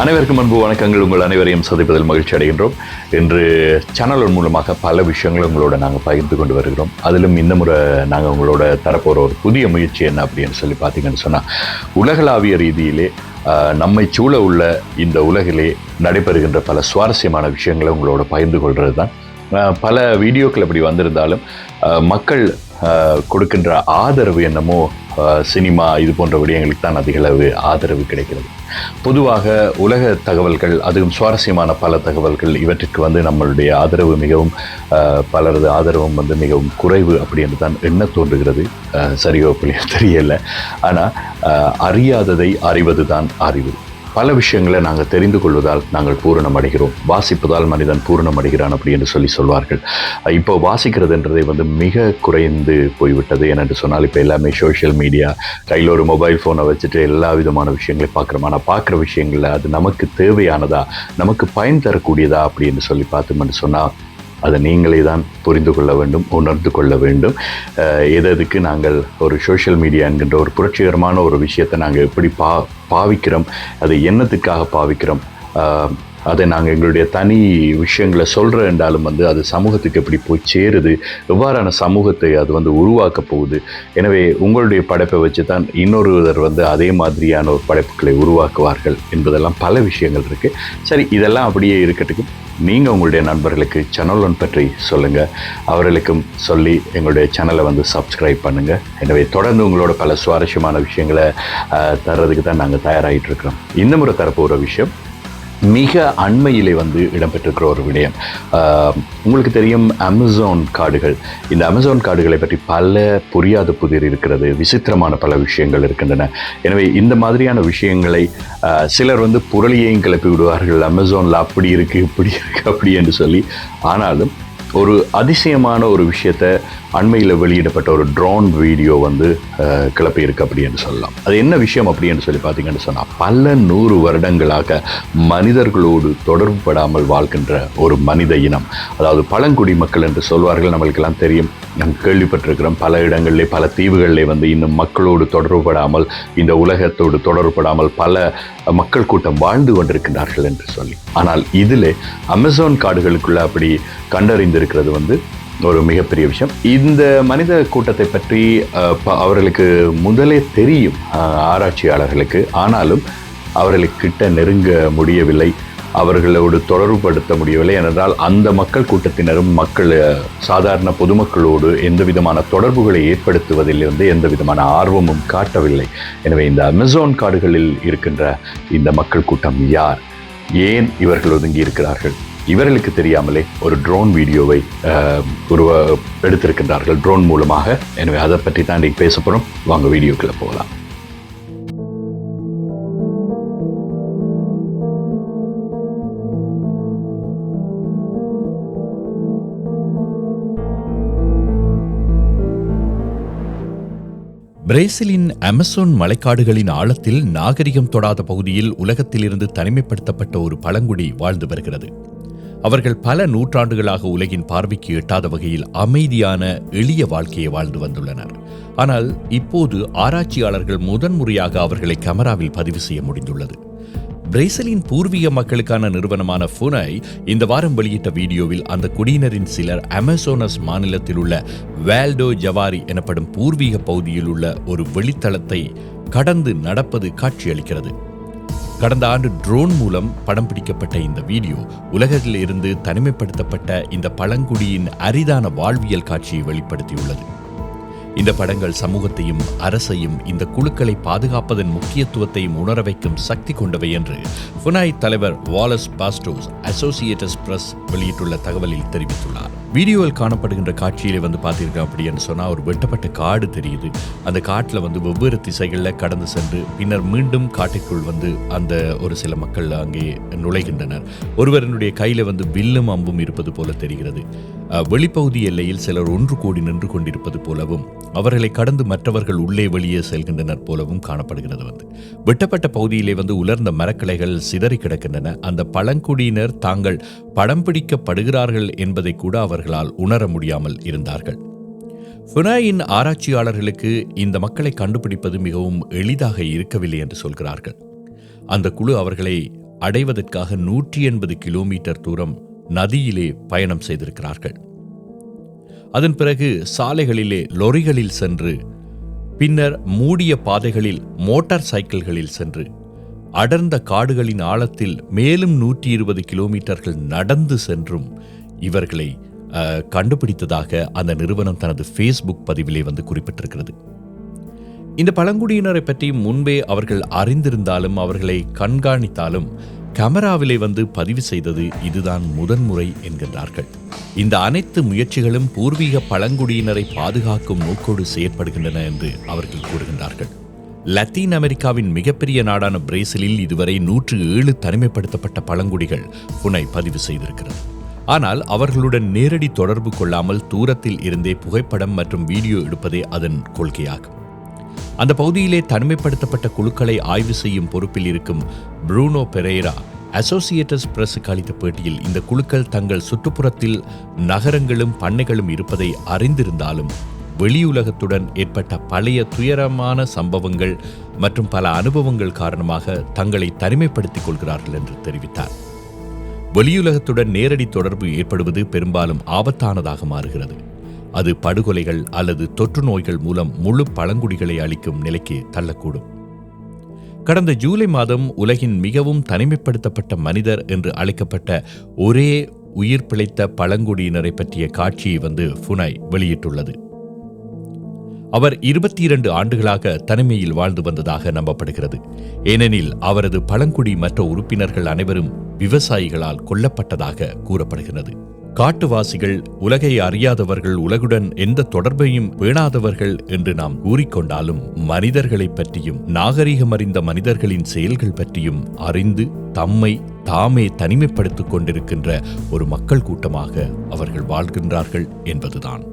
அனைவருக்கும் அன்பு வணக்கங்கள். உங்கள் அனைவரையும் சந்திப்பதில் மகிழ்ச்சி அடைகின்றோம். இன்று சேனல் மூலமாக பல விஷயங்களை உங்களோட நாங்கள் பகிர்ந்து கொண்டு வருகிறோம். அதிலும் இந்த முறை நாங்கள் உங்களோட தரப்போகிற ஒரு புதிய முயற்சி என்ன அப்படின்னு சொல்லி பார்த்தீங்கன்னு சொன்னால் உலகளாவிய ரீதியிலே நம்மை சூழ உள்ள இந்த உலகிலே நடைபெறுகின்ற பல சுவாரஸ்யமான விஷயங்களை உங்களோட பகிர்ந்து கொள்வது தான் பல வீடியோக்கள் அப்படி வந்திருந்தாலும் மக்கள் கொடுக்கின்ற ஆதரவு என்னமோ சினிமா இது போன்ற விடயங்களுக்கு தான் அதிகளவு ஆதரவு கிடைக்கிறது. பொதுவாக உலக தகவல்கள் அதுவும் சுவாரஸ்யமான பல தகவல்கள் இவற்றுக்கு வந்து நம்மளுடைய ஆதரவு மிகவும் பலரது ஆதரவும் வந்து மிகவும் குறைவு அப்படின்னு தான் என்ன தோன்றுகிறது. சரியோ அப்படியோ தெரியல. ஆனால் அறியாததை அறிவது தான் அறிவு. பல விஷயங்களை நாங்கள் தெரிந்து கொள்வதால் நாங்கள் பூரணம் அடைகிறோம். வாசிப்பதால் மனிதன் பூரணம் அடைகிறான் அப்படி என்று சொல்லி சொல்வார்கள். இப்போ வாசிக்கிறதுன்றதை வந்து மிக குறைந்து போய்விட்டது ஏனென்று சொன்னால் இப்போ எல்லாமே சோஷியல் மீடியா கையில் ஒரு மொபைல் ஃபோனை வச்சுட்டு எல்லா விதமான விஷயங்களையும் பார்க்குறோம். ஆனால் பார்க்குற விஷயங்களில் அது நமக்கு தேவையானதா? நமக்கு பயன் தரக்கூடியதா? அப்படின்னு சொல்லி பார்த்தோம்னு சொன்னால் அதை நீங்களே தான் புரிந்து கொள்ள வேண்டும் உணர்ந்து கொள்ள வேண்டும். அஹ் எதுக்கு நாங்கள் ஒரு சோஷியல் மீடியா என்கின்ற ஒரு புரட்சிகரமான ஒரு விஷயத்தை நாங்கள் எப்படி பா பாவிக்கிறோம் அதை என்னத்துக்காக பாவிக்கிறோம் அதை நாங்கள் எங்களுடைய தனி விஷயங்களை சொல்கிற என்றாலும் வந்து அது சமூகத்துக்கு எப்படி போய் சேருது எவ்வாறான சமூகத்தை அது வந்து உருவாக்க போகுது. எனவே உங்களுடைய படைப்பை வச்சு தான் இன்னொருவர் வந்து அதே மாதிரியான ஒரு படைப்புகளை உருவாக்குவார்கள் என்பதெல்லாம் பல விஷயங்கள் இருக்குது சரி இதெல்லாம் அப்படியே இருக்கட்டும் நீங்கள் உங்களுடைய நண்பர்களுக்கு சேனல் ஒன் பற்றி சொல்லுங்கள் அவர்களுக்கும் சொல்லி எங்களுடைய சேனலை வந்து சப்ஸ்கிரைப் பண்ணுங்கள் எனவே தொடர்ந்து உங்களோட பல சுவாரஸ்யமான விஷயங்களை தர்றதுக்கு தான் நாங்கள் தயாராகிட்டு இருக்கிறோம். இந்த முறை தரப்போகிற விஷயம் மிக அண்மையிலே வந்து இடம்பெற்றிருக்கிற ஒரு விடயம். உங்களுக்கு தெரியும் அமேசான் காடுகள். இந்த அமேசான் காடுகளை பற்றி பல புரியாத புதிர் இருக்கிறது விசித்திரமான பல விஷயங்கள் இருக்கின்றன. எனவே இந்த மாதிரியான விஷயங்களை சிலர் வந்து புரளியையும் கிளப்பி விடுவார்கள். அமேசானில் அப்படி இருக்குது இப்படி இருக்குது அப்படி என்று சொல்லி. ஆனாலும் ஒரு அதிசயமான ஒரு விஷயத்தை அண்மையில் வெளியிடப்பட்ட ஒரு ட்ரோன் வீடியோ வந்து கிளப்பியிருக்கு அப்படின்னு அப்படி என்று சொல்லலாம். அது என்ன விஷயம் அப்படின்னு சொல்லி பார்த்தீங்கன்னு சொன்னால் பல நூறு வருடங்களாக மனிதர்களோடு தொடர்புபடாமல் வாழ்கின்ற ஒரு மனித இனம். அதாவது பழங்குடி மக்கள் என்று சொல்வார்கள் நம்மளுக்கெல்லாம் தெரியும். நாம் கேள்விப்பட்டிருக்கிறோம் பல இடங்களிலே பல தீவுகளிலே வந்து இன்னும் மக்களோடு தொடர்புபடாமல் இந்த உலகத்தோடு தொடர்புபடாமல் பல மக்கள் கூட்டம் வாழ்ந்து கொண்டிருக்கிறார்கள் என்று சொல்லி. ஆனால் இதில் அமேசான் காடுகளுக்குள்ள அப்படி கண்டறிந்திருக்கிறது வந்து ஒரு மிகப்பெரிய விஷயம். இந்த மனித கூட்டத்தை பற்றி ப- அவர்களுக்கு முதலே தெரியும் ஆராய்ச்சியாளர்களுக்கு. ஆனாலும் அவர்களுக்கு கிட்ட நெருங்க முடியவில்லை. அவர்களோடு தொடர்புபடுத்த முடியவில்லை என்றால் அந்த மக்கள் கூட்டத்தினரும் மக்கள் சாதாரண பொதுமக்களோடு எந்த விதமான தொடர்புகளை ஏற்படுத்துவதிலிருந்து எந்த விதமான ஆர்வமும் காட்டவில்லை. எனவே இந்த அமேசான் காடுகளில் இருக்கின்ற இந்த மக்கள் கூட்டம் யார்? ஏன் இவர்கள் ஒதுங்கி இருக்கிறார்கள்? இவர்களுக்கு தெரியாமலே ஒரு ட்ரோன் வீடியோவை அஹ், உருவ எடுத்திருக்கின்றார்கள் ட்ரோன் மூலமாக. எனவே அதை பற்றி தான் இன்றைக்கு பேச போகிறோம் வாங்க வீடியோக்குள்ளே போகலாம். பிரேசிலின் அமேசான் மலைக்காடுகளின் ஆழத்தில் நாகரிகம் தொடாத பகுதியில் உலகத்திலிருந்து தனிமைப்படுத்தப்பட்ட ஒரு பழங்குடி வாழ்ந்து வருகிறது. அவர்கள் பல நூற்றாண்டுகளாக உலகின் பார்வைக்கு எட்டாத வகையில் அமைதியான எளிய வாழ்க்கையை வாழ்ந்து வந்துள்ளனர். ஆனால் இப்போது ஆராய்ச்சியாளர்கள் முதன்முறையாக அவர்களை கேமராவில் பதிவு செய்ய முடிந்துள்ளது. பிரேசிலின் பூர்வீக மக்களுக்கான நிறுவனமான ஃபுனை இந்த வாரம் வெளியிட்ட வீடியோவில் அந்த குடியினரின் சிலர் அமேசோனஸ் மாநிலத்தில் உள்ள வேல்டோ ஜவாரி எனப்படும் பூர்வீக பகுதியில் உள்ள ஒரு வெளித்தளத்தை கடந்து நடப்பது காட்சியளிக்கிறது. கடந்த ஆண்டு ட்ரோன் மூலம் படம் பிடிக்கப்பட்ட இந்த வீடியோ உலகில் இருந்து தனிமைப்படுத்தப்பட்ட இந்த பழங்குடியின் அரிதான வாழ்வியல் காட்சியை வெளிப்படுத்தியுள்ளது. இந்த படங்கள் சமூகத்தையும் அரசையும் இந்த குழுக்களை பாதுகாப்பதன் முக்கியத்துவத்தையும் உணர வைக்கும் சக்தி கொண்டவை என்று புனாய் தலைவர் வாலஸ் பாஸ்டோஸ் அசோசியேட்டஸ் பிரஸ் வெளியிட்டுள்ள தகவலில் தெரிவித்துள்ளார். வீடியோவில் காணப்படுகின்ற காட்சியிலே வந்து பார்த்தீர்கள் அப்படின்னு சொன்னால் ஒரு வெட்டப்பட்ட காடு தெரியுது. அந்த காட்டில் வந்து வெவ்வேறு திசைகளில் கடந்து சென்று பின்னர் மீண்டும் காட்டிற்குள் வந்து அந்த ஒரு சில மக்கள் அங்கே நுழைகின்றனர். ஒருவரினுடைய கையில் வந்து வில்லும் அம்பும் இருப்பது போல தெரிகிறது. வெளிப்பகுதி எல்லையில் சிலர் ஒன்று கூடி நின்று கொண்டிருப்பது போலவும் அவர்களை கடந்து மற்றவர்கள் உள்ளே வெளியே செல்கின்றனர் போலவும் காணப்படுகிறது வந்து. வெட்டப்பட்ட பகுதியிலே வந்து உலர்ந்த மரக்கிளைகள் சிதறி கிடக்கின்றன. அந்த பழங்குடியினர் தாங்கள் படம் பிடிக்கப்படுகிறார்கள் என்பதை கூட அவர்களால் உணர முடியாமல் இருந்தார்கள். ஃபுனாயின் ஆராய்ச்சியாளர்களுக்கு இந்த மக்களை கண்டுபிடிப்பது மிகவும் எளிதாக இருக்கவில்லை என்று சொல்கிறார்கள். அந்த குழு அவர்களை அடைவதற்காக நூற்றி எண்பது கிலோமீட்டர் தூரம் நதியிலே பயணம் செய்திருக்கிறார்கள். அதன் பிறகு சாலைகளிலே லொரிகளில் சென்று பின்னர் மூடிய பாதைகளில் மோட்டார் சைக்கிள்களில் சென்று அடர்ந்த காடுகளின் ஆழத்தில் மேலும் நூற்றி இருபது கிலோமீட்டர்கள் நடந்து சென்றும் இவர்களை அஹ், கண்டுபிடித்ததாக அந்த நிறுவனம் தனது ஃபேஸ்புக் பதிவிலே வந்து குறிப்பிட்டிருக்கிறது. இந்த பழங்குடியினரை பற்றி முன்பே அவர்கள் அறிந்திருந்தாலும் அவர்களை கண்காணித்தாலும் கேமராவிலே வந்து பதிவு செய்தது இதுதான் முதன்முறை என்கின்றார்கள். இந்த அனைத்து முயற்சிகளும் பூர்வீக பழங்குடியினரை பாதுகாக்கும் நோக்கோடு செயற்படுகின்றன என்று அவர்கள் கூறுகின்றார்கள். லத்தீன் அமெரிக்காவின் மிகப்பெரிய நாடான பிரேசிலில் இதுவரை நூற்று ஏழு தனிமைப்படுத்தப்பட்ட பழங்குடிகள் புனை பதிவு செய்திருக்கிறது. ஆனால் அவர்களுடன் நேரடி தொடர்பு கொள்ளாமல் தூரத்தில் இருந்தே புகைப்படம் மற்றும் வீடியோ எடுப்பதே அதன் கொள்கையாகும். அந்த பகுதியிலே தனிமைப்படுத்தப்பட்ட குழுக்களை ஆய்வு செய்யும் பொறுப்பில் இருக்கும் ப்ரூனோ பெரேரா அசோசியேட்டஸ் பிரஸுக்கு அளித்த பேட்டியில் இந்த குழுக்கள் தங்கள் சுற்றுப்புறத்தில் நகரங்களும் பண்ணைகளும் இருப்பதை அறிந்திருந்தாலும் வெளியுலகத்துடன் ஏற்பட்ட பழைய துயரமான சம்பவங்கள் மற்றும் பல அனுபவங்கள் காரணமாக தங்களை தனிமைப்படுத்திக் கொள்கிறார்கள் என்று தெரிவித்தார். வெளியுலகத்துடன் நேரடி தொடர்பு ஏற்படுவது பெரும்பாலும் ஆபத்தானதாக மாறுகிறது. அது படுகொலைகள் அல்லது தொற்று நோய்கள் மூலம் முழு பழங்குடிகளை அளிக்கும் நிலைக்கு தள்ளக்கூடும். கடந்த ஜூலை மாதம் உலகின் மிகவும் தனிமைப்படுத்தப்பட்ட மனிதர் என்று அழைக்கப்பட்ட ஒரே உயிர் பிழைத்த பழங்குடியினரை பற்றிய காட்சியை வந்து ஃபுனாய் வெளியிட்டுள்ளது. அவர் இருபத்தி இரண்டு ஆண்டுகளாக தனிமையில் வாழ்ந்து வந்ததாக நம்பப்படுகிறது. ஏனெனில் அவரது பழங்குடி மற்ற உறுப்பினர்கள் அனைவரும் விவசாயிகளால் கொல்லப்பட்டதாக கூறப்படுகிறது. காட்டுவாசிகள் உலகை அறியாதவர்கள் உலகுடன் எந்த தொடர்பையும் பேணாதவர்கள் என்று நாம் கூறிக்கொண்டாலும் மனிதர்களைப் பற்றியும் நாகரிகம் அறிந்த மனிதர்களின் செயல்கள் பற்றியும் அறிந்து தம்மை தாமே தனிமைப்படுத்திக் கொண்டிருக்கின்ற ஒரு மக்கள் கூட்டமாக அவர்கள் வாழ்கின்றார்கள் என்பதுதான்.